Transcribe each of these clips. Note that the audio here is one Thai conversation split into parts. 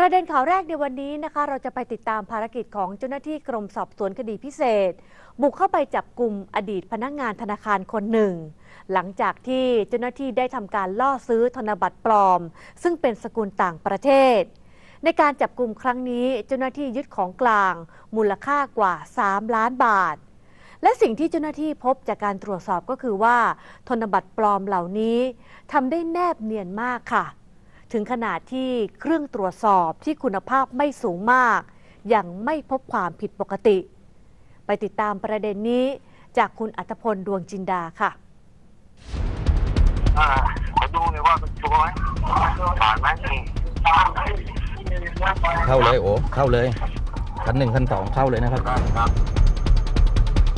ประเด็นข่าวแรกในวันนี้นะคะเราจะไปติดตามภารกิจของเจ้าหน้าที่กรมสอบสวนคดีพิเศษ บุกเข้าไปจับกลุ่มอดีตพนักงานธนาคารคนหนึ่ง หลังจากที่เจ้าหน้าที่ได้ทำการล่อซื้อธนบัตรปลอม ซึ่งเป็นสกุลต่างประเทศ ในการจับกลุ่มครั้งนี้เจ้าหน้าที่ยึดของกลาง มูลค่ากว่า 3 ล้านบาท และสิ่งที่เจ้าหน้าที่พบจากการตรวจสอบก็คือว่าธนบัตรปลอมเหล่านี้ทำได้แนบเนียนมากค่ะ ถึงขนาดที่เครื่องตรวจสอบที่คุณภาพไม่สูงมาก ยังไม่พบความผิดปกติ ไปติดตามประเด็นนี้จากคุณอัตพลดวงจินดาค่ะอ่าขอดูหน่อยว่ามันชัวร์ไหมผ่านไหมเข้าเลยโอ้เข้าเลยขั้นหนึ่งขั้นสองเข้าเลยนะครับครับ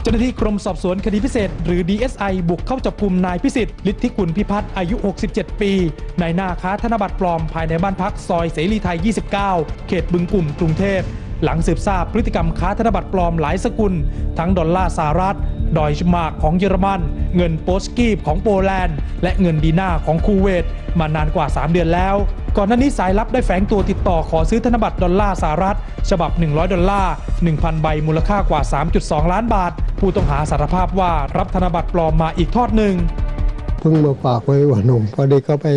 เจ้าหน้าที่กรมสอบสวนคดีพิเศษ หรือ DSI บุกเข้าจับกลุ่มนายพิสิทธิ์ฤทธิกุลพิพัฒน์อายุ 67 ปีนายหน้าค้าธนบัตรปลอมภายในบ้านพักซอยเสรีไทย 29 เขตบึงกลุ่มกรุงเทพ หลังสืบทราบพฤติกรรมค้าธนบัตรปลอมหลายสกุล ทั้งดอลลาร์สหรัฐ ดอยชมาร์กของเยอรมัน เงินโปสกีบของโปแลนด์ และเงินดีนาของคูเวต มานานกว่า 3 เดือนแล้ว ก่อนหน้านี้สายลับได้แฝงตัวติดต่อขอซื้อธนบัตรดอลลาร์สหรัฐ ฉบับ 100 ดอลลาร์ 1,000 ใบมูลค่ากว่า 3.2 ล้านบาท ผู้ต้องหาสารภาพว่ารับธนบัตรปลอมมาอีกทอดหนึ่งเพิ่งมาฝากไว้หัวหนุ่มพอดีเขาไป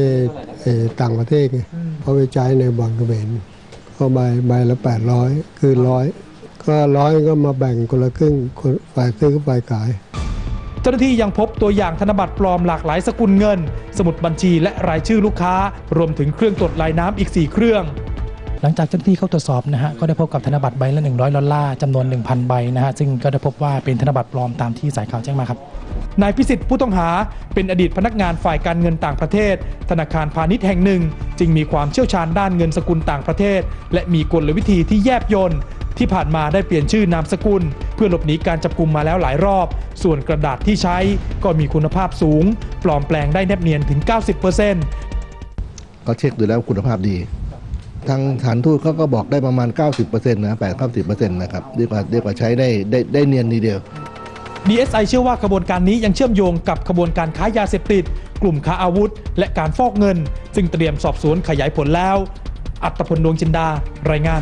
เอ่อต่างประเทศไงเขาไปใช้ในบางกระเบน ก็ใบใบละแปดร้อยคือร้อยก็ร้อยก็มาแบ่งคนละครึ่งคนฝ่ายซื้อกับฝ่ายขาย เจ้าหน้าที่ยังพบตัวอย่างธนบัตรปลอมหลากหลายสกุลเงิน สมุดบัญชีและรายชื่อลูกค้า รวมถึงเครื่องตรวจลายน้ำอีก 4 เครื่องหลังจากเจ้าหน้าที่เข้าตรวจสอบนะฮะก็ได้พบกับธนบัตรใบละ 100 ดอลลาร์จำนวน 1,000 ใบนะฮะซึ่งก็ได้พบว่าเป็นธนบัตรปลอมตามที่สายข่าวแจ้งมาครับ นายพิสิทธิ์ผู้ต้องหาเป็นอดีตพนักงานฝ่ายการเงินต่างประเทศ ธนาคารพาณิชย์แห่งหนึ่ง จึงมีความเชี่ยวชาญด้านเงินสกุลต่างประเทศ และมีกลวิธีที่แยบยลที่ผ่านมาได้เปลี่ยนชื่อนามสกุล เพื่อหลบหนีการจับกลุ่มมาแล้วหลายรอบ ส่วนกระดาษที่ใช้ก็มีคุณภาพสูง ปลอมแปลงได้แนบเนียนถึง 90%ก็เช็คดูแล้วคุณภาพดีทางฐานทูตเขาก็บอกได้ประมาณ 90%นะ8 90%นะครับเรียกว่าเรียกว่าใช้ได้ได้ได้เนียนทีเดียว DSI เชื่อว่าขบวนการนี้ยังเชื่อมโยงกับขบวนการค้ายาเสพติด กลุ่มค้าอาวุธ และการฟอกเงิน ซึ่งเตรียมสอบสวนขยายผลแล้ว อัตพลดวงจินดา รายงาน